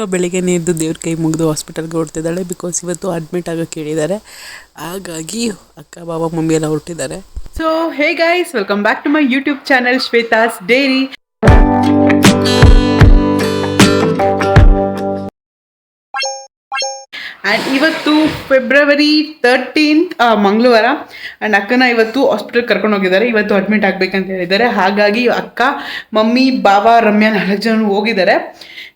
ಅಕ್ಕ ಬೆಳಿಗ್ಗೆ ಎದ್ದು ದೇವ್ರ ಕೈ ಮುಗಿದು ಹಾಸ್ಪಿಟಲ್ಗೆ ಹೊರಟಿದ್ದಾಳೆ ಬಿಕಾಸ್ ಇವತ್ತು ಅಡ್ಮಿಟ್ ಆಗೋಕೆ ಹೇಳಿದ್ದಾರೆ ಹಾಗಾಗಿ ಅಕ್ಕ ಬಾಬಾ ಮಮ್ಮಿ ಎಲ್ಲ ಹೊರಟಿದ್ದಾರೆ. So hey guys welcome back to my YouTube channel Shweta's diary and ಇವತ್ತು ಫೆಬ್ರವರಿ ತರ್ಟೀನ್ತ್ ಮಂಗಳವಾರ ಆ್ಯಂಡ್ ಅಕ್ಕನ ಇವತ್ತು ಹಾಸ್ಪಿಟಲ್ ಕರ್ಕೊಂಡು ಹೋಗಿದ್ದಾರೆ. ಇವತ್ತು ಅಡ್ಮಿಟ್ ಆಗಬೇಕಂತ ಹೇಳಿದ್ದಾರೆ. ಹಾಗಾಗಿ ಅಕ್ಕ, ಮಮ್ಮಿ ಬಾಬಾ ರಮ್ಯಾ ನಾಲ್ಕು ಜನ ಹೋಗಿದ್ದಾರೆ.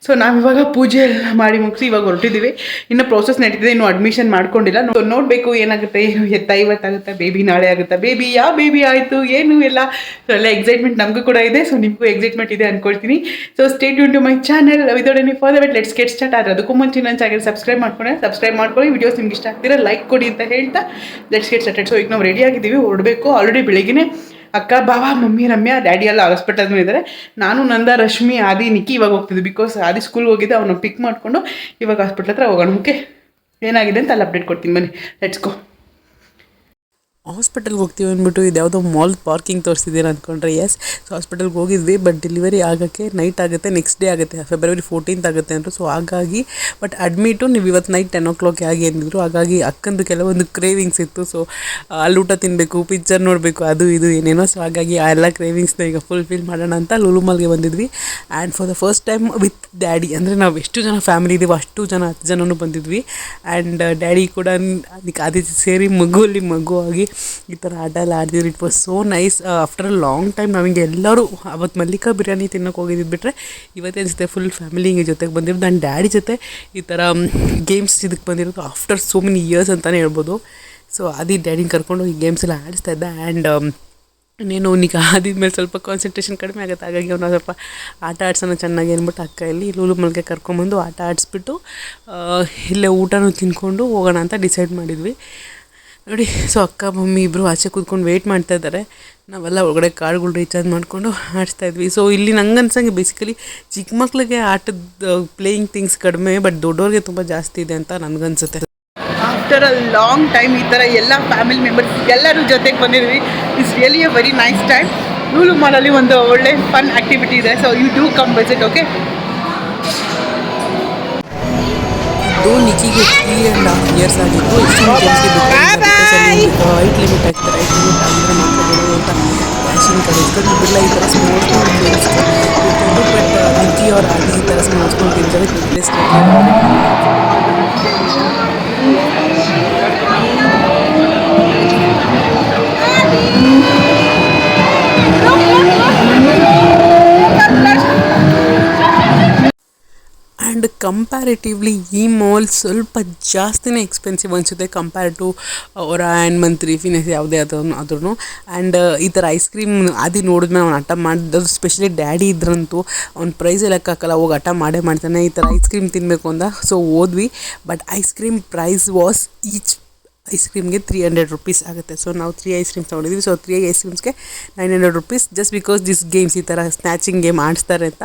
ಸೊ ನಾವಿವಾಗ ಪೂಜೆ ಎಲ್ಲ ಮಾಡಿ ಮುಗಿಸಿ ಇವಾಗ ಹೊರಟಿದ್ದೀವಿ. ಇನ್ನು ಪ್ರೋಸೆಸ್ ನಡೀತಿದೆ. ಇನ್ನು ಅಡ್ಮಿಷನ್ ಮಾಡ್ಕೊಂಡಿಲ್ಲ. ನೋಡಬೇಕು ಏನಾಗುತ್ತೆ. ಏನು ಎತ್ತ ಇವತ್ತಾಗುತ್ತಾ? ಬೇಬಿ ನಾಳೆ ಆಗುತ್ತಾ? ಬೇಬಿ ಯಾವ ಬೇಬಿ ಆಯಿತು? ಏನು ಎಲ್ಲ ಸೊ ಎಲ್ಲ ಎಕ್ಸೈಟ್ಮೆಂಟ್ ನಮಗೂ ಕೂಡ ಇದೆ. ಸೊ ನಿಮಗೂ ಎಕ್ಸೈಟ್ಮೆಂಟ್ ಇದೆ ಅಂದ್ಕೊಳ್ತೀನಿ so state to my channel without any but let's get start ಆದರೆ ಅದಕ್ಕೂ ಮುಂಚೆ ನನ್ನ ಚಾನಲ್ ಸಬ್ಸ್ಕ್ರೈಬ್ ಮಾಡ್ಕೊಂಡ್ರೆ ಸಬ್ಸ್ಕ್ರೈಬ್ ಮಾಡ್ಕೊಳ್ಳಿ. ವಿಡಿಯೋಸ್ ನಿಮ್ಗೆ ಇಷ್ಟ ಆಗ್ತೀರಾ ಲೈಕ್ ಕೊಡಿ ಅಂತ ಹೇಳ್ತಾ ಲೆಟ್ಸ್ ಗೆಟ್ ಸ್ಟಾರ್ಟೆಡ್ ಸೊ ಈಗ ನಾವು ರೆಡಿ ಆಗಿದ್ದೀವಿ. ಹೊರಡಬೇಕು ಆಲ್ರೆಡಿ ಬೆಳಿಗ್ಗೆ ಅಕ್ಕ ಬಾಬಾ ಮಮ್ಮಿ, ರಮ್ಯಾ ಡ್ಯಾಡಿ ಎಲ್ಲ ಹಾಸ್ಪಿಟಲ್ ಇದ್ದಾರೆ ನಾನು, ನಂದ, ರಶ್ಮಿ, ಆದಿ, ನಿಕ್ಕಿ ಇವಾಗ ಹೋಗ್ತಿದ್ದೆ ಬಿಕಾಸ್ ಆದಿ ಸ್ಕೂಲ್ಗೆ ಹೋಗಿದ್ದೆ ಅವನ್ನ ಪಿಕ್ ಮಾಡಿಕೊಂಡು ಇವಾಗ ಹಾಸ್ಪಿಟ್ಲ್ ಹತ್ರ ಹೋಗೋಣ. ಓಕೆ ಏನಾಗಿದೆ ಅಂತ ಅಲ್ಲಿ ಅಪ್ಡೇಟ್ ಕೊಡ್ತೀನಿ. ಬನ್ನಿ. ಲೆಟ್ಸ್ ಗೋ ಹಾಸ್ಪಿಟಲ್ಗೆ ಹೋಗ್ತೀವಿ ಅಂದ್ಬಿಟ್ಟು ಇದು ಯಾವುದೋ ಮಾಲ್ ಪಾರ್ಕಿಂಗ್ ತೋರಿಸಿದ್ದೀರ ಅಂದ್ಕೊಂಡ್ರೆ ಎಸ್ ಸೊ ಹಾಸ್ಪಿಟಲ್ಗೆ ಹೋಗಿದ್ವಿ ಬಟ್ ಡೆಲಿವರಿ ಆಗೋಕ್ಕೆ ನೈಟ್ ಆಗುತ್ತೆ ನೆಕ್ಸ್ಟ್ ಡೇ ಆಗುತ್ತೆ. ಫೆಬ್ರವರಿ ಫೋರ್ಟೀನ್ತ್ ಆಗುತ್ತೆ ಅಂದರು. ಸೊ ಹಾಗಾಗಿ ಬಟ್ ಅಡ್ಮಿಟು ನೀವು ಇವತ್ತು ನೈಟ್ ಟೆನ್ ಓ ಕ್ಲಾಕ್ ಆಗಿ ಅಂದಿದ್ರು. ಹಾಗಾಗಿ ಅಕ್ಕಂದು ಕೆಲವೊಂದು ಕ್ರೇವಿಂಗ್ಸ್ ಇತ್ತು. ಸೊ ಅಲ್ಲಿ ಊಟ ತಿನ್ನಬೇಕು ಪಿಕ್ಚರ್ ನೋಡಬೇಕು, ಅದು ಇದು ಏನೇನೋ. ಸೊ ಹಾಗಾಗಿ ಆ ಎಲ್ಲ ಕ್ರೇವಿಂಗ್ಸ್ನ ಈಗ ಫುಲ್ಫಿಲ್ ಮಾಡೋಣ ಅಂತ ಲೂಲು ಮಾಲ್ಗೆ ಬಂದಿದ್ವಿ. And for the first time with daddy ಅಂದರೆ ನಾವು ಎಷ್ಟು ಜನ ಫ್ಯಾಮಿಲಿ ಇದ್ದೀವಿ ಅಷ್ಟು ಜನ, ಹತ್ತು ಜನನೂ ಬಂದಿದ್ವಿ. ಆ್ಯಂಡ್ ಡ್ಯಾಡಿ ಕೂಡ ನ್- ಅದಕ್ಕೆ ಅದೇ ಸೇರಿ ಮಗುವಲ್ಲಿ ಮಗು ಆಗಿ ಈ ಥರ ಆಟ ಎಲ್ಲ ಆಡಿದ್ರು it was so nice after a long time ನಮಗೆ ಎಲ್ಲರೂ ಅವತ್ತು ಮಲ್ಲಿಕಾ ಬಿರಿಯಾನಿ ತಿನ್ನೋಕೆ ಹೋಗಿದ್ದು ಬಿಟ್ಟರೆ ಇವತ್ತೇ ಅನಿಸುತ್ತೆ ಫುಲ್ ಫ್ಯಾಮಿಲಿ ಹಿಂಗೆ ಜೊತೆಗೆ ಬಂದಿರೋದು. ನನ್ನ ಡ್ಯಾಡಿ ಜೊತೆ ಈ ಥರ ಗೇಮ್ಸ್ ಇದಕ್ಕೆ ಬಂದಿರೋದು ಆಫ್ಟರ್ ಸೋ ಮೆನಿ ಇಯರ್ಸ್ ಅಂತಲೇ ಹೇಳ್ಬೋದು. ಸೊ ಅದೇ ಡ್ಯಾಡಿನ ಕರ್ಕೊಂಡು ಈ ಗೇಮ್ಸ್ ಎಲ್ಲ ಆಡಿಸ್ತಾ ಇದ್ದ. ಆ್ಯಂಡ್ ಇನ್ನೇನು ಅವನಿಗೆ ಆದಿದ್ಮೇಲೆ ಸ್ವಲ್ಪ ಕಾನ್ಸಂಟ್ರೇಷನ್ ಕಡಿಮೆ ಆಗುತ್ತೆ. ಹಾಗಾಗಿ ಅವನು ಸ್ವಲ್ಪ ಆಟ ಆಡ್ಸೋಣ ಚೆನ್ನಾಗಿ ಅಂದ್ಬಿಟ್ಟು ಅಕ್ಕ ಇಲ್ಲಿ ಲೂಲು ಮಲ್ಗೆ ಕರ್ಕೊಂಬಂದು ಆಟ ಆಡಿಸ್ಬಿಟ್ಟು ಇಲ್ಲೇ ಊಟನೂ ತಿನ್ಕೊಂಡು ಹೋಗೋಣ ಅಂತ ಡಿಸೈಡ್ ಮಾಡಿದ್ವಿ. ನೋಡಿ, ಸೊ ಅಕ್ಕ, ಮಮ್ಮಿ ಇಬ್ಬರು ಆಚೆ ಕೂತ್ಕೊಂಡು ವೆಯ್ಟ್ ಮಾಡ್ತಾ ಇದ್ದಾರೆ. ನಾವೆಲ್ಲ ಒಳಗಡೆ ಕಾರ್ಡ್ಗಳು ರೀಚಾರ್ಜ್ ಮಾಡಿಕೊಂಡು ಆಡಿಸ್ತಾ ಇದ್ವಿ. ಸೊ ಇಲ್ಲಿ ನಂಗೆ ಅನ್ಸಂಗೆ ಬೇಸಿಕಲಿ ಚಿಕ್ಕ ಮಕ್ಳಿಗೆ ಆಟದ ಪ್ಲೇಯಿಂಗ್ ಥಿಂಗ್ಸ್ ಕಡಿಮೆ ಬಟ್ ದೊಡ್ಡವ್ರಿಗೆ ತುಂಬ ಜಾಸ್ತಿ ಇದೆ ಅಂತ ನನಗನ್ಸುತ್ತೆ. ಆಫ್ಟರ್ ಅ ಲಾಂಗ್ ಟೈಮ್ ಈ ಥರ ಎಲ್ಲ ಫ್ಯಾಮಿಲಿ ಮೆಂಬರ್ಸ್ ಎಲ್ಲರೂ ಜೊತೆಗೆ ಬಂದಿದ್ವಿ. It's really a very nice time Lulu ಮಾಲಲ್ಲಿ ಒಂದು ಒಳ್ಳೆ ಫನ್ ಆ್ಯಕ್ಟಿವಿಟಿ ಇದೆ. So you do come visit okay ಇದು ನಿಕಿಗೆ ತ್ರೀ ಆ್ಯಂಡ್ ಹಾಫ್ ಇಯರ್ಸ್ ಆಗಿತ್ತು. ಎಕ್ಸ್ಚೇಂಜ್ ಗೇಮ್ಸ್ಗೆ ಹೈಟ್ ಲಿಮಿಟ್ ಆಗ್ತಾರೆ ಹೈಟ್ ಲಿಮಿಟ್ ಆಗಿದ್ರೆ ಮಾತ್ರ ಬಿಡೋದು ಅಂತ ಫ್ಯಾಷನ್ ಕಡೆ ಬಿಡಲ್ಲ ಈ ಥರ ಬಟ್ ಅವ್ರು ಈ ಸ್ಮಾಲ್ ಕಂಪ್ಯಾರಿಟಿವ್ಲಿ ಈ ಮಾಲ್ ಸ್ವಲ್ಪ ಜಾಸ್ತಿನೇ ಎಕ್ಸ್ಪೆನ್ಸಿವ್ ಅನಿಸುತ್ತೆ ಕಂಪೇರ್ ಟು ಅವರ ಆ್ಯಂಡ್ ಮಂತ್ರಿ ಫಿನೆಸ್ ಯಾವುದೇ ಆದ್ರೂ ಆದ್ರೂ ಆ್ಯಂಡ್ ಈ ಥರ ಐಸ್ ಕ್ರೀಮ್ ಅದು ನೋಡಿದ್ಮೇಲೆ ಅವ್ನು ಹಠ ಮಾಡಿದ್ದು ಸ್ಪೆಷಲಿ ಡ್ಯಾಡಿ ಇದ್ರಂತೂ ಅವ್ನ ಪ್ರೈಸ್ ಹಾಕಲ್ಲ, ಹೋಗಿ ಹಠ ಮಾಡೇ ಮಾಡ್ತಾನೆ, ಈ ಥರ ಐಸ್ ಕ್ರೀಮ್ ತಿನ್ನಬೇಕು ಅಂತ. ಸೊ ಹೋದ್ವಿ. But ice cream price was each ice ಕ್ರೀಮ್ಗೆ three hundred rupees ಆಗುತ್ತೆ. ಸೊ ನಾವು ತ್ರೀ ಐಸ್ ಕ್ರೀಮ್ಸ್ ತೊಗೊಂಡಿದ್ವಿ. So three ice ಕ್ರೀಮ್ಸ್ಗೆ nine hundred rupees just because this games ಈ ಥರ ಸ್ನ್ಯಾಚಿಂಗ್ ಗೇಮ್ ಆಡಿಸ್ತಾರೆ ಅಂತ.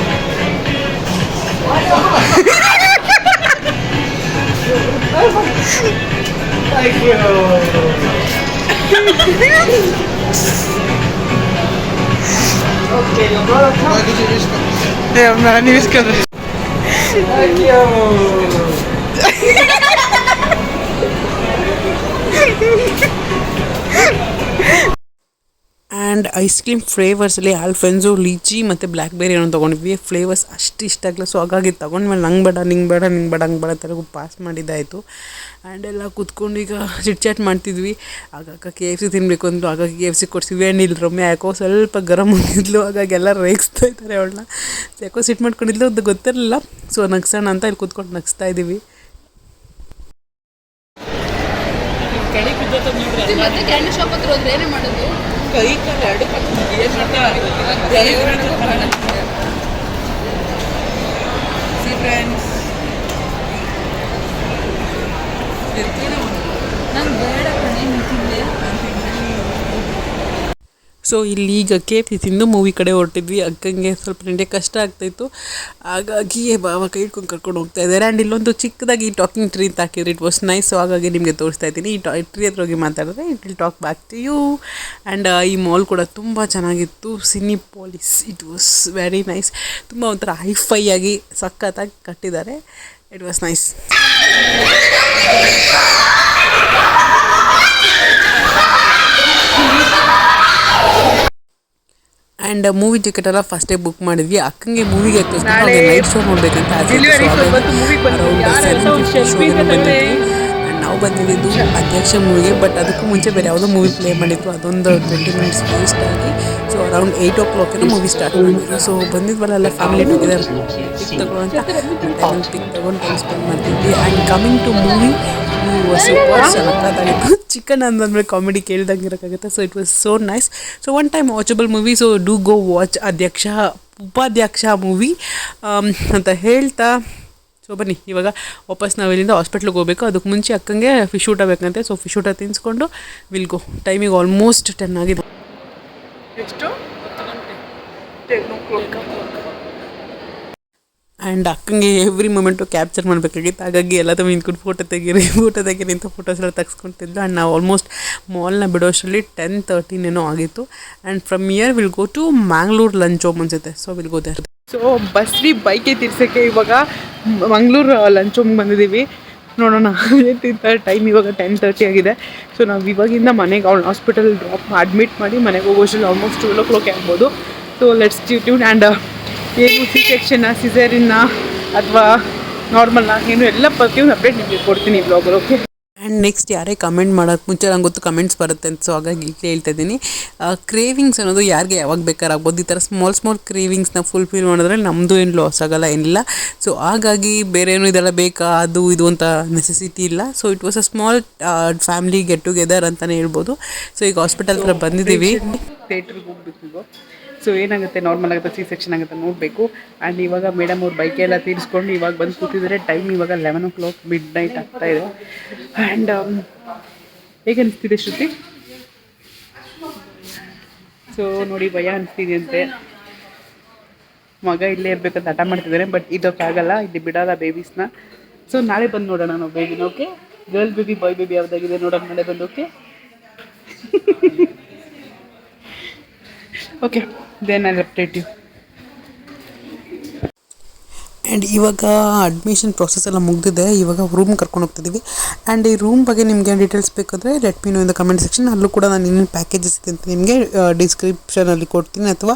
ಇಟ್ ವಾಸ್ ಕಾಸ್ಟ್ಲಿ ನೀವು ಇಸ್ಕೊಂಡ್ರೆ ಆ್ಯಂಡ್ ಐಸ್ ಕ್ರೀಮ್ ಫ್ಲೇವರ್ಸಲ್ಲಿ ಆಲ್ಫೆನ್ಸು ಲಿಚಿ ಮತ್ತು ಬ್ಲ್ಯಾಕ್ಬೆರಿ ಏನೋ ತೊಗೊಂಡ್ವಿ ಫ್ಲೇವರ್ಸ್ ಅಷ್ಟು ಇಷ್ಟ ಆಗಲ್ಲ ಸೊ ಹಾಗಾಗಿ ತೊಗೊಂಡ್ಮೇಲೆ ನಂಗೆ ಬೇಡ ನಿಂಗೆ ಬೇಡ ನಿಂಗೆ ಬೇಡ ಹಂಗೆ ಬೇಡ ತರಗೂ ಪಾಸ್ ಮಾಡಿದ್ದಾಯಿತು. ಆ್ಯಂಡ್ ಎಲ್ಲ ಕೂತ್ಕೊಂಡು ಈಗ ಚಿಟ್ ಚಾಟ್ ಮಾಡ್ತಿದ್ವಿ. ಆಗಾಗ ಕೆ ಎಫ್ ಸಿ ತಿನ್ನಬೇಕು ಅಂದರು. ಆಗಾಗ ಕೆ ಎಫ್ ಸಿ ಕೊಡ್ಸಿದ್ವಿ. ಆ್ಯಂಡ್ ಇಲ್ಲಿ ರಮ್ಯ ಯಾಕೋ ಸ್ವಲ್ಪ ಗರಮ್ ಆಗಿದ್ಲು. ಹಾಗಾಗಿ ಎಲ್ಲ ರೇಗಿಸ್ತಾ ಇದ್ದಾರೆ ಅವಳನ್ನ. ಯಾಕೋ ಸಿಟ್ ಮಾಡ್ಕೊಂಡಿದ್ಲು ಅದು ಗೊತ್ತಿರಲಿಲ್ಲ. ಸೊ ನಗ್ಸೋಣ ಅಂತ ಇಲ್ಲಿ ಕೂತ್ಕೊಂಡು ನಗ್ಸ್ತಾ ಇದ್ದೀವಿ ಮತ್ತೆ ಕ್ಯಾಂಡಿ ಶಾಪ್ ಹತ್ರ ಹೋದ್ರೆ ಏನೇ ಮಾಡೋದು? ಕೈ ಕಾಲು ಎರಡು ಫ್ರೆಂಡ್ಸ್ ನಂಗೆ ಬೇಡ ಕಣೆ ನೀನು ತಿಂದೆ ಸೊ ಇಲ್ಲಿ ಈಗ ಕೆ ಸಿ ತಿಂದು ಮೂವಿ ಕಡೆ ಹೊರಟಿದ್ವಿ. ಅಕ್ಕಂಗೆ ಸ್ವಲ್ಪ ನಿಂಡೆ ಕಷ್ಟ ಆಗ್ತಾಯಿತ್ತು. ಹಾಗಾಗಿ ಬಾವ ಕೈ ಇಟ್ಕೊಂಡು ಕರ್ಕೊಂಡು ಹೋಗ್ತಾ ಇದ್ದಾರೆ. ಆ್ಯಂಡ್ ಇಲ್ಲೊಂದು ಚಿಕ್ಕದಾಗಿ ಈ ಟಾಕಿಂಗ್ ಟ್ರೀ ಅಂತ ಹಾಕಿದ್ರು. ಇಟ್ ವಾಸ್ ನೈಸ್ ಸೊ ಹಾಗಾಗಿ ನಿಮಗೆ ತೋರಿಸ್ತಾ ಇದ್ದೀನಿ. ಈ ಟಾ ಟ್ರೀ ಹತ್ರ ಹೋಗಿ ಮಾತಾಡಿದ್ರೆ it will talk back to you and ಈ ಮಾಲ್ ಕೂಡ ತುಂಬ ಚೆನ್ನಾಗಿತ್ತು. Cinepolis it was very nice ತುಂಬ ಒಂಥರ ಹೈಫೈ ಆಗಿ ಸಖತ್ತಾಗಿ ಕಟ್ಟಿದ್ದಾರೆ. It was nice and movie ticket ಎಲ್ಲ ಫಸ್ಟೇ ಬುಕ್ ಮಾಡಿದ್ವಿ ಅಕ್ಕಂಗೆ ಮೂವಿಗೆ ನೈಟ್ ಶೋ ನೋಡ್ಬೇಕಂತ ಆಸೆ ಇತ್ತು. delivery So show ಹಾಗಾಗಿ ಇವತ್ತು movie ಗೆ ಬಂದಿದ್ವಿ. around ಯಾರು 7:50 ಹೊಸ show ಗೆ Shakespeare ಬಂದಿದ್ವಿ. ಕತೆ? And ನಾವು ಬಂದಿದ್ದು ಅಧ್ಯಕ್ಷ ಮೂವಿಗೆ ಬಟ್ ಅದಕ್ಕೂ ಮುಂಚೆ ಬೇರೆ ಯಾವುದೋ ಮೂವಿ ಪ್ಲೇ ಮಾಡಿತ್ತು ಅದೊಂದು ಟ್ವೆಂಟಿ ಮಿನಿಟ್ಸ್ ವೇಸ್ಟ್ ಆಗಿ ಸೊ ಅರೌಂಡ್ ಏಯ್ಟ್ ಓ ಕ್ಲಾಕಿನ ಮೂವಿ ಸ್ಟಾರ್ಟ್ ಮಾಡಿದ್ವಿ ಸೊ ಬಂದಿದ್ವಲ್ಲ ಎಲ್ಲ ಫ್ಯಾಮಿಲಿ ಟುಗೆದರ್ ಪಿಕ್ ತಗೊಂಡು ಪಿಕ್ ತಗೊಂಡು ಟೈಮ್ ಸ್ಪೆಂಡ್ ಮಾಡ್ತಿದ್ವಿ and coming to movie super ಸಖತ್ತಾಗಿತ್ತು chicken ಅಂದಂದ್ರೆ ಕಾಮಿಡಿ ಕೇಳ್ದಂಗೆ ಇರೋಕ್ಕಾಗುತ್ತೆ. So it was so nice so one time watchable movie so do go watch Adhyaksha Upadhyaksha movie ಅಂತ ಹೇಳ್ತಾ ಸೊ ಬನ್ನಿ, ಇವಾಗ ವಾಪಸ್ ನಾವು ಇಲ್ಲಿಂದ ಹಾಸ್ಪಿಟ್ಲಿಗೆ ಹೋಗಬೇಕು. ಅದಕ್ಕೆ ಮುಂಚೆ ಅಕ್ಕಂಗೆ ಫಿಶ್ ಊಟ ಬೇಕಂತೆ. ಸೊ ಫಿಶ್ ಊಟ ತಿನ್ಸ್ಕೊಂಡು ವಿಲ್ ಗೋ ಟೈಮಿಗೆ ಆಲ್ಮೋಸ್ಟ್ ಟೆನ್ ಆಗಿದೆ. ಎಷ್ಟು ಆ್ಯಂಡ್ ಅಕ್ಕಂಗೆ ಎವ್ರಿ ಮೂಮೆಂಟು ಕ್ಯಾಪ್ಚರ್ ಮಾಡಬೇಕಾಗಿತ್ತು. ಹಾಗಾಗಿ ಎಲ್ಲದೂ ನಿಂತ್ಕೊಂಡು ಫೋಟೋ ತೆಗೀರಿ ಫೋಟೋ ತೆಗೀರಿ ಅಂತ ಫೋಟೋಸ್ ಎಲ್ಲ ತೆಗೆಸ್ಕೊತಿದ್ದು ಆ್ಯಂಡ್ ನಾವು ಆಲ್ಮೋಸ್ಟ್ ಮಾಲ್ನ ಬಿಡೋಷ್ಟರಲ್ಲಿ ಟೆನ್ ತರ್ಟೀನ್ ಏನೋ ಆಗಿತ್ತು. And from year will go to Mangalore lunch home ಅನ್ಸುತ್ತೆ. So will go there so ಬಸ್ವಿ ಬೈಕೇ ತಿರ್ಸೋಕ್ಕೆ ಇವಾಗ ಮಂಗ್ಳೂರು ಲಂಚ್ ಹೋಮ್ಗೆ ಬಂದಿದ್ದೀವಿ. ನೋಡೋಣ. ತಿಂತ ಟೈಮ್ ಇವಾಗ ಟೆನ್ ತರ್ಟಿ ಆಗಿದೆ. ಸೊ ನಾವು ಇವಾಗಿಂದ ಮನೆಗೆ ಅವ್ಳು ಹಾಸ್ಪಿಟಲ್ ಡ್ರಾಪ್ ಅಡ್ಮಿಟ್ ಮಾಡಿ ಮನೆಗೆ ಹೋಗೋಷ್ಟರಲ್ಲಿ ಆಲ್ಮೋಸ್ಟ್ ಟ್ವೆಲ್ ಓ ಕ್ಲಾಕ್ ಆಗ್ಬೋದು ಸೊ ಲೆಟ್ಸ್ ಟ್ಯೂನ್ ಆ್ಯಂಡ್ ಏನು ಸಿ ಸೆಕ್ಷನ್ನ ಸಿಸೇರಿನ್ನ ಅಥವಾ ನಾರ್ಮಲ್ನ ಏನು ಎಲ್ಲ ಪ್ರತಿಯೊಂದು ಅಪ್ಡೇಟ್ ನಿಮಗೆ ಕೊಡ್ತೀನಿ ಬ್ಲಾಗರ್ ಓಕೆ ಆ್ಯಂಡ್ ನೆಕ್ಸ್ಟ್ ಯಾರೇ ಕಮೆಂಟ್ ಮಾಡೋಕ್ಕೆ ಮುಂಚೆ ನಂಗೆ ಗೊತ್ತು ಕಮೆಂಟ್ಸ್ ಬರುತ್ತೆ ಅಂತ ಸೊ ಹಾಗಾಗಿ ಈಗಲೇ ಹೇಳ್ತಾ ಇದ್ದೀನಿ ಕ್ರೇವಿಂಗ್ಸ್ ಅನ್ನೋದು ಯಾರಿಗೆ ಯಾವಾಗ ಬೇಕಾರಾಗ್ಬೋದು ಈ ಥರ ಸ್ಮಾಲ್ ಸ್ಮಾಲ್ ಕ್ರೇವಿಂಗ್ಸ್ನ ಫುಲ್ಫಿಲ್ ಮಾಡಿದ್ರೆ ನಮ್ಮದು ಏನು ಲಾಸ್ ಆಗೋಲ್ಲ ಏನಿಲ್ಲ. ಸೊ ಹಾಗಾಗಿ ಬೇರೆ ಏನು ಇದೆಲ್ಲ ಬೇಕಾ ಅದು ಇದು ಅಂತ ನೆಸೆಸಿಟಿ ಇಲ್ಲ. So it was a small family get together ಅಂತಲೇ ಹೇಳ್ಬೋದು. ಸೊ ಈಗ ಹಾಸ್ಪಿಟಲ್ ಹತ್ರ ಬಂದಿದ್ದೀವಿ. ಥಿಯೇಟ್ರಿಗೆ ಹೋಗ್ಬೇಕು ಸೊ ಏನಾಗುತ್ತೆ? ನಾರ್ಮಲ್ ಆಗುತ್ತೆ ಸಿ ಸೆಕ್ಷನ್ ಆಗುತ್ತೆ, ನೋಡಬೇಕು. ಆ್ಯಂಡ್ ಇವಾಗ ಮೇಡಮ್ ಅವ್ರ ಬೈಕ್ ಎಲ್ಲ ತೀರಿಸ್ಕೊಂಡು ಇವಾಗ ಬಂದು ಕೂತಿದ್ದಾರೆ ಟೈಮ್ ಇವಾಗ eleven o'clock midnight ಆಗ್ತಾ ಇದೆ. ಆ್ಯಂಡ್ ಹೇಗೆ ಅನಿಸ್ತಿದೆ ಶ್ರುತಿ? ಸೊ ನೋಡಿ ಭಯ ಅನಿಸ್ತಿದೆಯಂತೆ. ಮಗ ಇಲ್ಲೇ ಇರಬೇಕಂತ ಹಠ ಮಾಡ್ತಿದ್ದಾರೆ ಬಟ್ ಇದಕ್ಕಾಗಲ್ಲ ಇಲ್ಲಿ ಬಿಡಲ್ಲ ಬೇಬೀಸ್ನ ಸೊ ನಾಳೆ ಬಂದು ನೋಡೋಣ ನಾವು ಬೇಬಿನ okay girl baby boy baby ಯಾವುದಾಗಿದೆ ನೋಡೋಣ ನಾಳೆ ಬಂದು okay okay then I update you and ಇವಾಗ ಅಡ್ಮಿಷನ್ ಪ್ರೊಸೆಸ್ ಎಲ್ಲ ಮುಗಿದಿದೆ. ಇವಾಗ ರೂಮ್ ಕರ್ಕೊಂಡು ಹೋಗ್ತಿದ್ದೀವಿ ಆ್ಯಂಡ್ ಈ ರೂಮ್ ಬಗ್ಗೆ ನಿಮಗೆ ಡೀಟೇಲ್ಸ್ ಬೇಕಾದರೆ let me know in the comment section ಅಲ್ಲೂ ಕೂಡ ನಾನು ಇನ್ನೇನು ಪ್ಯಾಕೇಜಸ್ ಅಂತ ನಿಮಗೆ ಡಿಸ್ಕ್ರಿಪ್ಷನಲ್ಲಿ ಕೊಡ್ತೀನಿ. ಅಥವಾ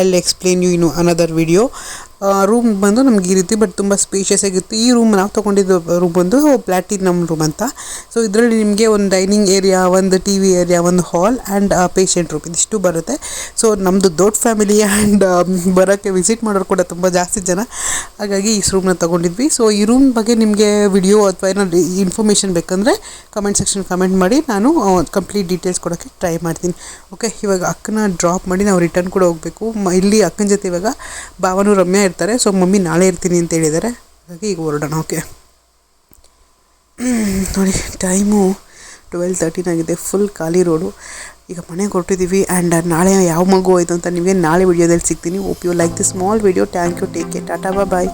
ಐ ಎಕ್ಸ್ಪ್ಲೇನ್ ಯು ಇನ್ನು ಅನದರ್ ವಿಡಿಯೋ ರೂಮ್ ಬಂದು ನಮ್ಗೆ ಈ ರೀತಿ ಬಟ್ ತುಂಬ ಸ್ಪೇಷಿಯಸ್ ಆಗಿತ್ತು. ಈ ರೂಮ್ ನಾವು ತೊಗೊಂಡಿದ್ದು ರೂಮ್ ಬಂದು ಪ್ಲಾಟಿನಮ್ ರೂಮ್ ಅಂತ. ಸೊ ಇದರಲ್ಲಿ ನಿಮಗೆ ಒಂದು ಡೈನಿಂಗ್ ಏರಿಯಾ ಒಂದು ಟಿ ವಿ ಏರಿಯಾ ಒಂದು ಹಾಲ್ ಆ್ಯಂಡ್ ಪೇಷಂಟ್ ರೂಮ್ ಇದಿಷ್ಟು ಬರುತ್ತೆ. ಸೊ ನಮ್ಮದು ದೊಡ್ಡ ಫ್ಯಾಮಿಲಿ ಆ್ಯಂಡ್ ಬರೋಕ್ಕೆ ವಿಸಿಟ್ ಮಾಡೋರು ಕೂಡ ತುಂಬ ಜಾಸ್ತಿ ಜನ. ಹಾಗಾಗಿ ಈ ರೂಮ್ನ ತೊಗೊಂಡಿದ್ವಿ. ಸೊ ಈ ರೂಮ್ ಬಗ್ಗೆ ನಿಮಗೆ ವಿಡಿಯೋ ಅಥವಾ ಏನಾದ್ರು ಇನ್ಫಾರ್ಮೇಷನ್ ಬೇಕಂದರೆ ಕಮೆಂಟ್ ಸೆಕ್ಷನ್ ಕಮೆಂಟ್ ಮಾಡಿ. ನಾನು ಕಂಪ್ಲೀಟ್ ಡೀಟೇಲ್ಸ್ ಕೊಡೋಕ್ಕೆ ಟ್ರೈ ಮಾಡ್ತೀನಿ. ಓಕೆ ಇವಾಗ ಅಕ್ಕನ ಡ್ರಾಪ್ ಮಾಡಿ ನಾವು ರಿಟರ್ನ್ ಕೂಡ ಹೋಗಬೇಕು. ಇಲ್ಲಿ ಅಕ್ಕನ ಜೊತೆ ಇವಾಗ ಭಾವನು, ರಮ್ಯಾ ಇರ್ತಾರೆ. ಸೊ ಮಮ್ಮಿ ನಾಳೆ ಇರ್ತೀನಿ ಅಂತ ಹೇಳಿದ್ದಾರೆ ಹಾಗಾಗಿ ಈಗ ಹೊರಡೋಣ. ಓಕೆ ನೋಡಿ ಟೈಮು ಟ್ವೆಲ್ ತರ್ಟೀನ್ ಆಗಿದೆ. ಫುಲ್ ಖಾಲಿ ರೋಡು ಈಗ ಮನೆಗೆ ಹೊರಟಿದ್ದೀವಿ ಆ್ಯಂಡ್ ನಾಳೆ ಯಾವ ಮಗು ಆಯಿತು ಅಂತ ನಿಮಗೆ ನಾಳೆ ವಿಡಿಯೋದಲ್ಲಿ ಸಿಗ್ತೀನಿ. Hope you like the small video thank you take care tata bye